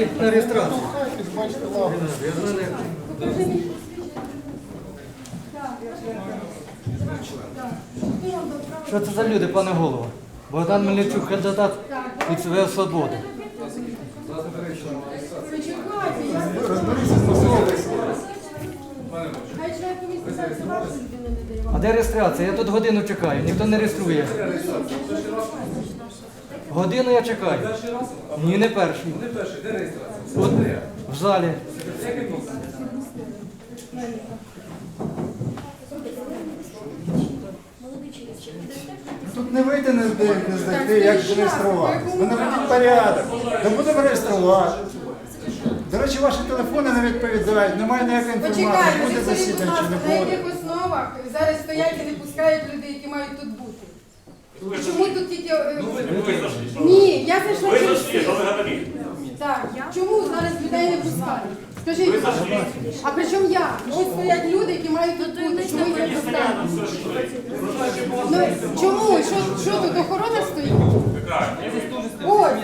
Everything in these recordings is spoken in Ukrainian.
Зайти на реєстрацію. Що це за люди, пане голово? Богдан Мельничук, кандидат від СВ Свободи. А де реєстрація? Я тут годину чекаю, ніхто не реєструє. Годину я чекаю. Ні, не перший. Не перший, де реєстрація? От в залі. Яке місце? Тут не вийти, не зайти, не знайти, як зареєструвати. Ви наведіть порядок. Та будемо реєструвати. До речі, ваші телефони не відповідають, немає ніякої інформації, Почекайте, буде скажіть, будь засідання чи ласка, не на буде. яких основах зараз стоять і не пускають людей, які мають тут Чому тут тільки... е, Ні, я зайшла Ви через зашли, що ви говорите? Так, чому зараз людей не пускають? Скажіть, будь ласка. а при чому я? Ось стоять люди, які мають тут бути. Чому їх не пускають? Ну, чому? Що, що тут, охорона стоїть? Охорона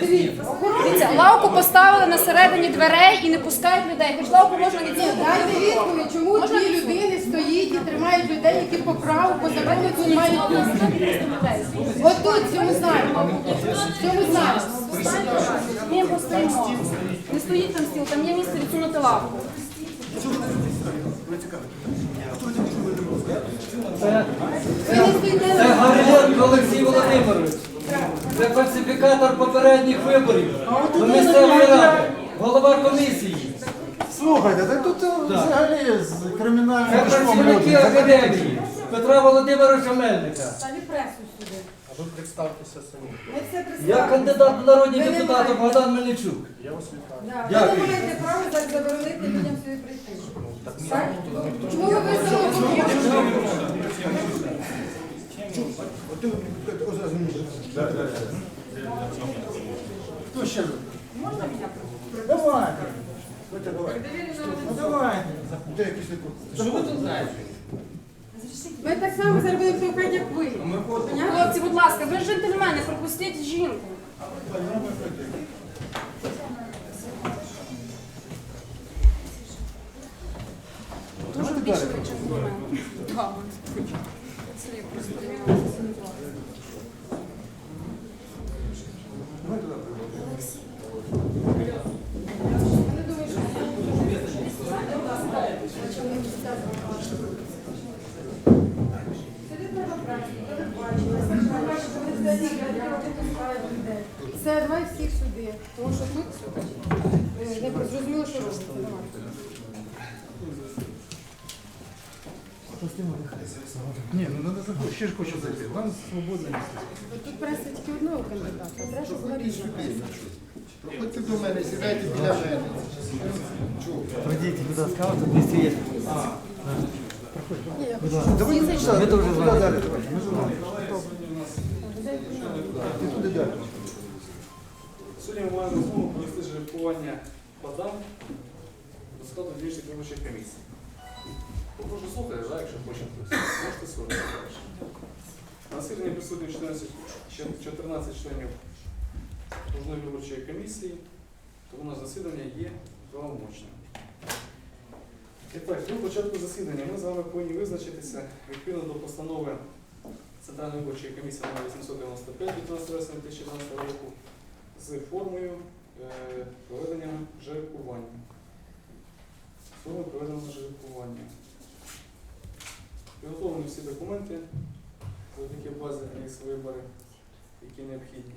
Дивіться, лавку поставили на середині дверей і не пускають людей. Хоч лавку можна відсунути. дайте відповідь, чому дві людини стоїть і тримають людей, які по праву, по закону тут мають бути. От тут, в цьому. В цьому залі. Ми постоїмо. Не стоїть там стіл, там є місце відсунути лавку. Це, Ви не стоїте це на Гавриленко Олексій Володимирович. Це фальсифікатор попередніх виборів до місцевої ради. Голова комісії. Слухайте, так тут е, взагалі з Це кримінальним працівники академії Петра Володимировича Мельника. Далі пресу сюди. А ви представтеся самі. Ми все Я кандидат в народні Ви не депутати маєте. Богдан Мельничук. Я вас вітаю. Да, Ви Дякую. не маєте права зараз заборонити людям сюди прийти. Так? Чому ви висунули? Хто ще? Можна мене? Давайте. Давайте, давайте. Ну давайте. Де Що ви тут знаєте? Ми так само зробили будемо як ви. Хлопці, будь ласка, ви ж джентльмени, пропустіть жінку. Дуже більше ви джентльмени. Так. Все, давай всіх сюди. Тому що тут е, не зрозуміло, що. Давай. Ні, ну не заходь, ще ж хочу зайти. Нам свободне місце. Тут преса тільки одного кандидата, треба, щоб різна. Проходьте до мене, сідайте біля мене. Пройдіть, будь ласка, тут місце є. Ні, я Будь ласка. Давай Ми дуже з далі. Ти туди далі. Сьогодні ми маємо змогу провести жеребкування подам до складу діючих виборчих комісій. Попрошу слухати, якщо хочете. Можете слухати. На засіданні присутні 14, 14 членів окружної виборчої комісії, тому наше засідання є правомочним. Так, до початку засідання ми з вами повинні визначитися відповідно до постанови Центральної виборчої комісії номер 895 від 12 вересня 2012 року з формою е, проведення жеребкування. Формою проведення жеребкування. Підготовлені всі документи, завдяки базі вибори, які необхідні.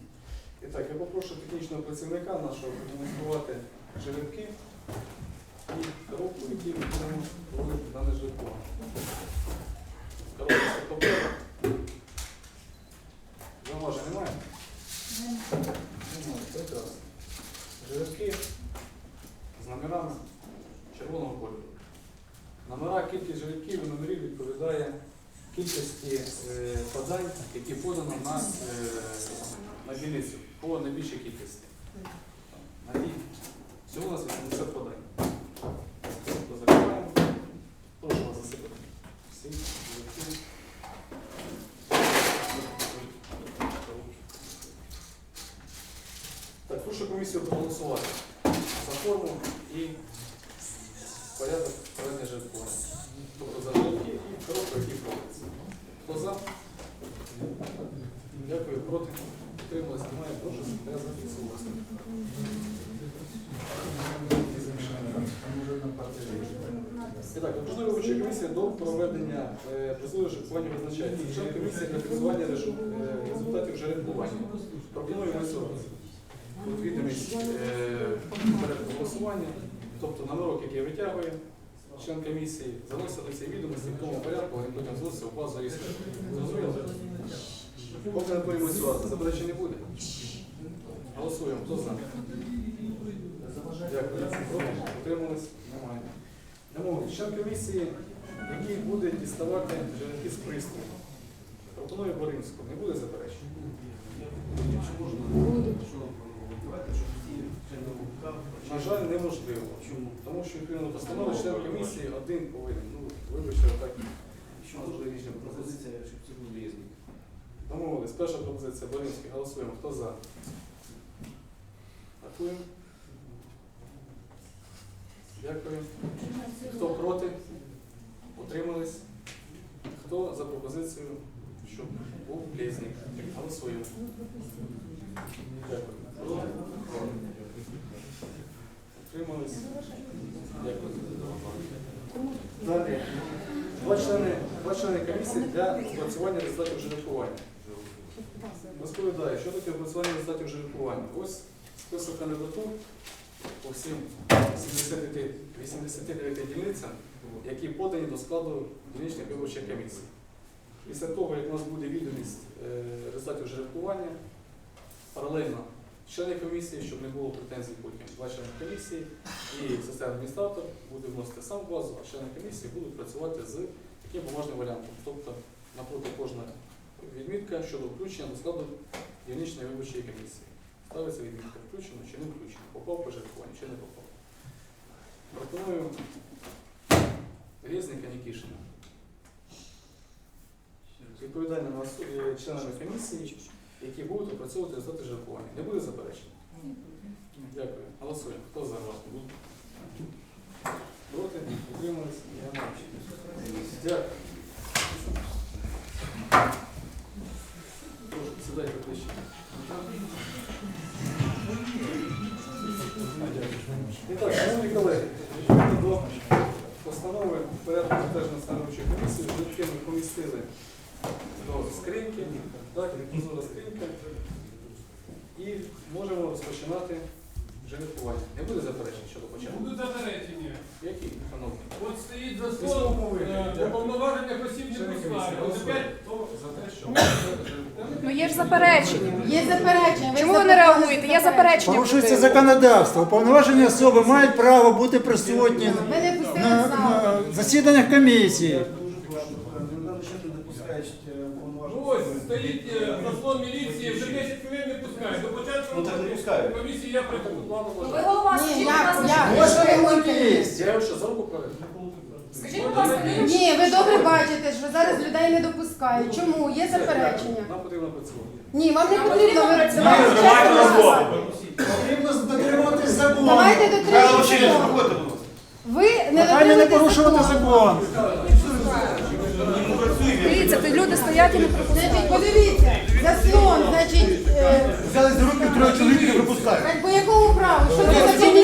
І так, я попрошу технічного працівника нашого продемонструвати жеребки і коробку, в ми будемо проводити дане жеребкування. Коробка. Зауважень немає? Немає, з номерами червоного кольору. Номера, кількість жеребків і номерів відповідає кількості е, які подано на, е, на дільницю по найбільшій кількості. На дій всього у нас 80 подань. Тобто закриваємо. Прошу вас засипати. Всі жеребки. Прошу комісію проголосувати за форму і порядок проведення. Тобто за і коробку, які проводяться. Хто за? Дякую, проти. Утрималось, немає. Прошу секретаря зафіксувати. І так, окружна виборча комісія до проведення е, призову жеребкування визначається. Член комісії для фіксування решу- е, результатів жеребкування. Пропоную висувати от відомість е, порядку голосування, тобто номерок, який витягує член комісії, заносити ці відомості в тому порядку, вони потім заносяться в базу і Зрозуміло? Поки не будемо працювати, заперечень не буде. Голосуємо. Хто за? Дякую. Проти? Утримались? Немає. Домовились. Член комісії, який буде діставати жеребки з пристрою. Пропоную Боринську. Не буде заперечень? На жаль, неможливо. Чому? Тому що відповідно постанови член комісії один повинен. Ну, вибачте, так. Що рішення пропозиція, щоб це був різник? Домовились. Перша пропозиція Боринський. Голосуємо. Хто за? Дякуємо. Дякую. Хто проти? Утримались? Хто за пропозицію, щоб був Близнік? Голосуємо. Дякую. Утримались? Дякую. Далі. Два члени, два члени комісії для опрацювання результатів жеребкування. Розповідаю, що таке опрацювання результатів жеребкування. Ось список кандидатур по всім 79, 89 дільницям, які подані до складу дільничних виборчих комісій. Після того, як у нас буде відомість е, результатів жеребкування, паралельно члени комісії, щоб не було претензій потім, два члени комісії і системний адміністратор буде вносити сам базу, а члени комісії будуть працювати з таким бумажним варіантом. Тобто напроти кожна відмітка щодо включення до складу дільничної виборчої комісії. Ставиться відмітка включено чи не включено, попав по жеребкуванню чи не попав. Пропоную Резника Нікішина. Відповідальними е, членами комісії, які будуть опрацьовувати результати жеребкування. Не буде заперечень? Дякую. Голосуємо. Хто за вас? Проти? Утримались? Я мовчу. Дякую. Сідайте ближче. І так, шановні колеги, відповідно до постанови порядку затвердження становчої комісії, житки ми помістили скриньки, так, прозора скринька, і можемо розпочинати жеребкування. Не буде заперечень щодо початку? Будуть заперечення. Які, шановні? От стоїть за столом е, уповноважених осіб не голосуємо. опять за те, що Ну є ж заперечення. Є заперечення. Чому ви не реагуєте? Є заперечення. Порушується законодавство. Уповноважені особи мають право бути присутні Ви не пустили на, зал. на засіданнях комісії. ну, ось стоїть е, заслон міліції, вже 10 хвилин не пускає. До початку Ну, так не пускають. комісії я прийду. Ви голова, Ні, скажіть, будь ласка, як? Ось Ви є. Я його що, за руку проведу? скажіть, будь ласка, людям, Ні, ви добре бачите, що зараз людей не допускають. Чому? Є заперечення. Нам потрібно працювати. Ні, вам не потрібно потрібно працювати. Потрібно дотримуватись закону. Давайте дотримуйтесь. Ви не Нехай не дотримуєтесь порушувати закону. закон. Дивіться, тут люди стоять і не Значить, подивіться, заслон, значить, е, Взяли за руки троє чоловік і не пропускають. так по якому праву? Що це за ні,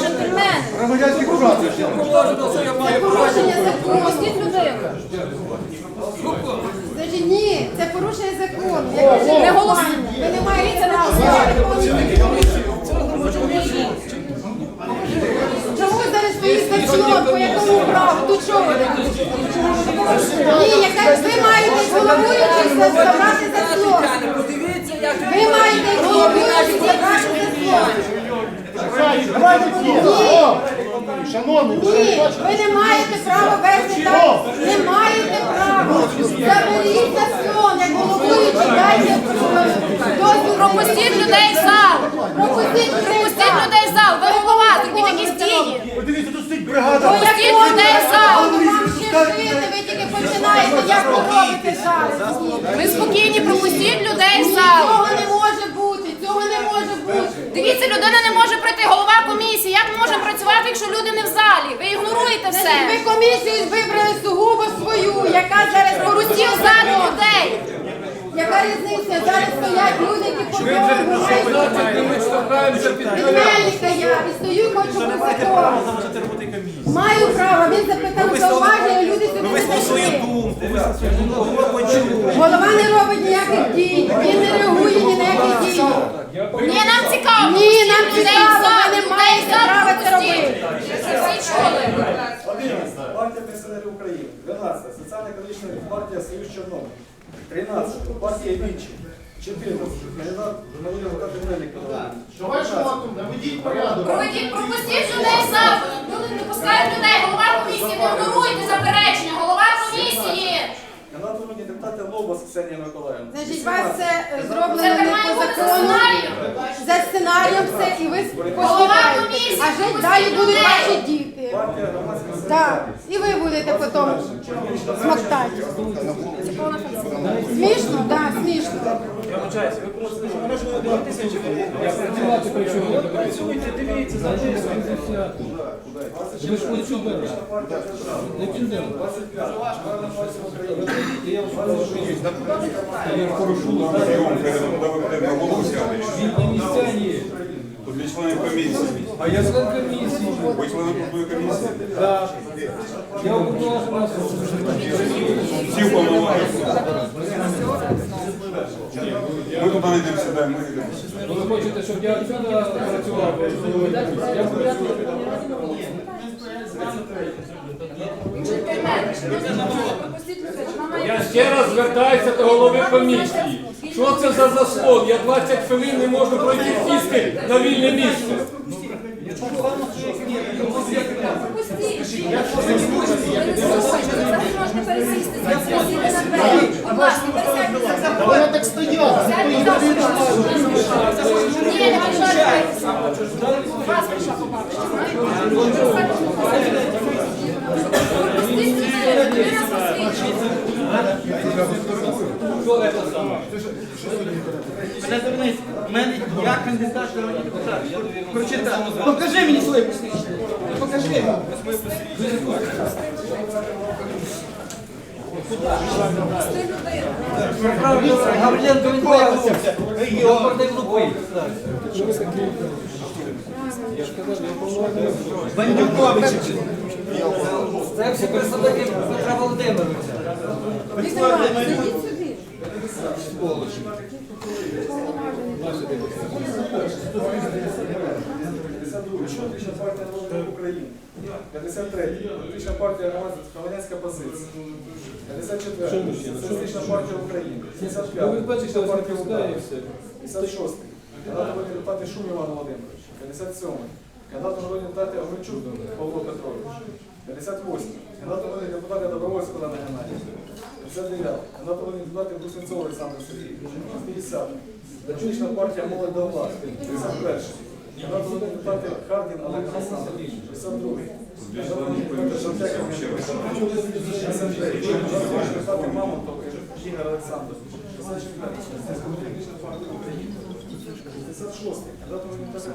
джентльмени. Громадянські курати. Це порушення закону. Пропустіть людину. Значить, ні, це порушення закону. Як ви Не голосуйте. Ви не маєте права. Чому зараз стоїть заслон? По якому Ви? Ні, ви маєте головуючим забрати заслон. Ви маєте головуючим забрати за слово. всі. О! Шановні, ви Ні, не ви не маєте права вести так. Не маєте права. Заберіть заслон, як головуючий, дайте дозвіл. Пропустіть людей в зал. Пропустіть Пропустіть людей в зал. Ви голова, зробіть якісь дії. Подивіться, тут стоїть бригада. Пропустіть людей в зал. Вам ще жити, ви тільки починаєте, як ви робите зараз. Ви спокійні, пропустіть людей в зал. Цього не може бути, цього не може бути. людина не може прийти, голова комісії. Як ми можемо працювати, якщо люди не в залі? Ви ігноруєте Ви Ми комісію вибрали сугубо свою, яка зараз порусів залі людей. Яка різниця? Зараз стоять люди, які по дорогу мають. Ми штовхаємося під Від Мельника я і стою, хочу прокурора. Маю право, він запитав зауваження, люди сюди не зайшли. Голова не робить ніяких дій, він не реагує ні на які дії. Ні, нам цікаво. Ні, нам цікаво, ви не маєте права це робити. Всі чули. 11. Партія пенсіонерів України. 12. Соціально-економічна партія Союз Чорнобиль. 13. Партія Вічі. 14. Кандидат Журналіна Лукати Мельник. Давай наведіть порядок. Проведіть, пропустіть людей в. Люди не пускають людей. Голова комісії, не ігноруйте заперечення. Голова комісії. Кандидат народні депутати Лобос Ксенія Миколаївна. Значить, вас е, Це зроблено не по закону. За сценарієм все, і ви Голова поспішаєте. комісії, А пропустіть далі будуть людей. ваші діти. Партія громадська Так, і ви будете потім смоктати. Смішно? Так, смішно. Ви ж хочу берете. Не чудово. Він на місця є. Для членів комісії. А я член комісії. Ви члени трудової комісії? Так. Я уповноважений вас. Всі уповноважені. Ми туди не йдемо сідаємо, ми йдемо. Ну, Ви хочете, щоб я відсюди працював? Я буду Я ще раз звертаюся до голови комісії. Що це за заслон? Я 20 хвилин не можу пройти сісти на вільне місце. Та вона так стояла. Вас прийшла побачити. Мене я кандидат в народні депутати. Я прочитав. Покажи мені своє посвідчення. Покажи глупий. Бандюкович. Це всі представники Петра Володимировича. Іванович, зайдіть сюди. Партія Народної України. 53. Політична партія громадянська позиція. 54. Соціалістична партія України. 75. Політична партія «Удар». 56. Кандидат народні депутати Шум Іван Володимирович. 57. Кандидат народні депутати Огорчук Павло Петрович. 58. Кандидат народні депутати Добровольського Олена Геннадійовна. 59. Вона повинна віддати Бусенцов Олександр Сергійович. 50. Дачнична партія молодь до влади. 51. Вона повинна віддати Хардін Олег Олександр. 52. Вона повинна віддати Шевченка. 53. Вона повинна віддати Мамонтова Ігор Олександрович. 54. Це скомуністична партія України. 56. Датова інтерпретація.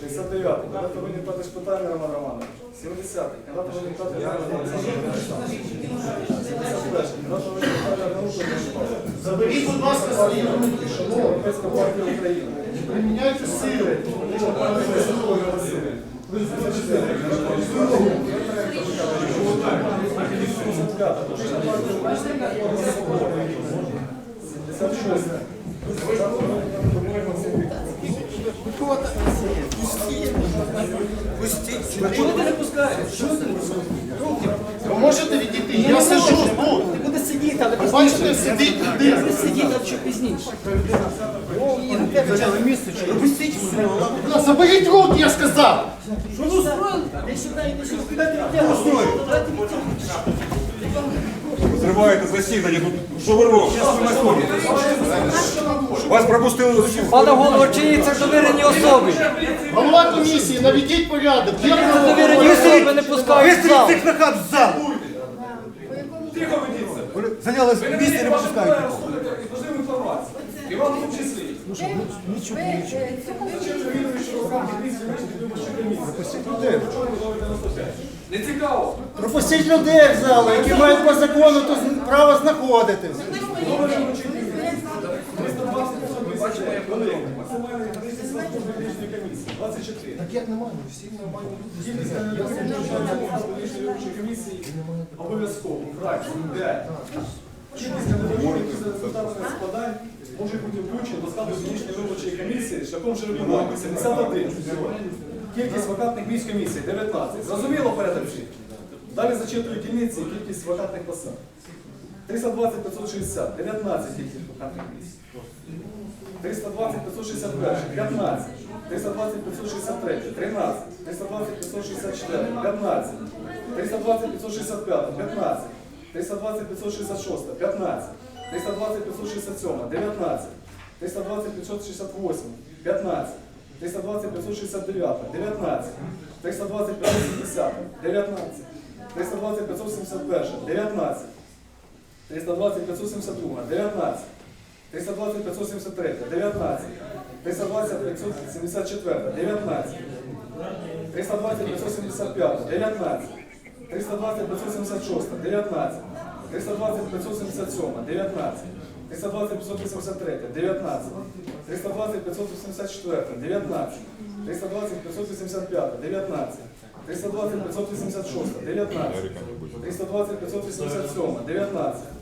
69. Когда ты будем платить питання Роман Романович? 70. Когда ты будем платить Роман Романович? Заберіть, будь ласка, свої Європейська партія України. Приміняйте сили. Ви 76 людина. будеш а що пізніше. Що мене. Ну, Заберіть руки, я сказав. Що ви устроїли? Іди сюди. Куди ти? Зриваєте засідання, тут що ви робите? Вас пропустили за всю. Пане голово, це довірені особи? Голова комісії, наведіть порядок. Є Довірені особи не пускають в зал. нахаб з залу. Зайняли місце і не і інформацію. І вам в тому числі. Ви, е, що виборчу комісію? Пропустіть людей. Робите 95? Не цікаво. Пропустіть людей в залу, які мають по закону тут право знаходитись. Ми бачимо, як вони комісії 24. Так як немає, всі нормально. Кількість кандидатів комісії обов'язково, фракції 5. Кількість кандидатів, які за результатами складань, може бути включені до складу дільничної виборчої комісії шляхом жеребкування 71. Кількість вакантних місць комісії 19. Зрозуміло всіх? Далі зачитую дільниці кількість вакантних посад. 320 560, 19 кількість вакантних місць. 320 561, 15, 320 563, 13, 320 564, 15, 320 565, 15, 320 566, 15, 320 567, 19, 320 568, 15, 320 569, 19, 320 570, 19, 320 571, 19, 320 572, 19, 320 573, 19, 320 574, 19, 320 575, 19, 320 576, 19, 320 577, 19, 320 583, 19, 320 584, 19, 320 585, 19, 320 586, 19, 320 587, 19,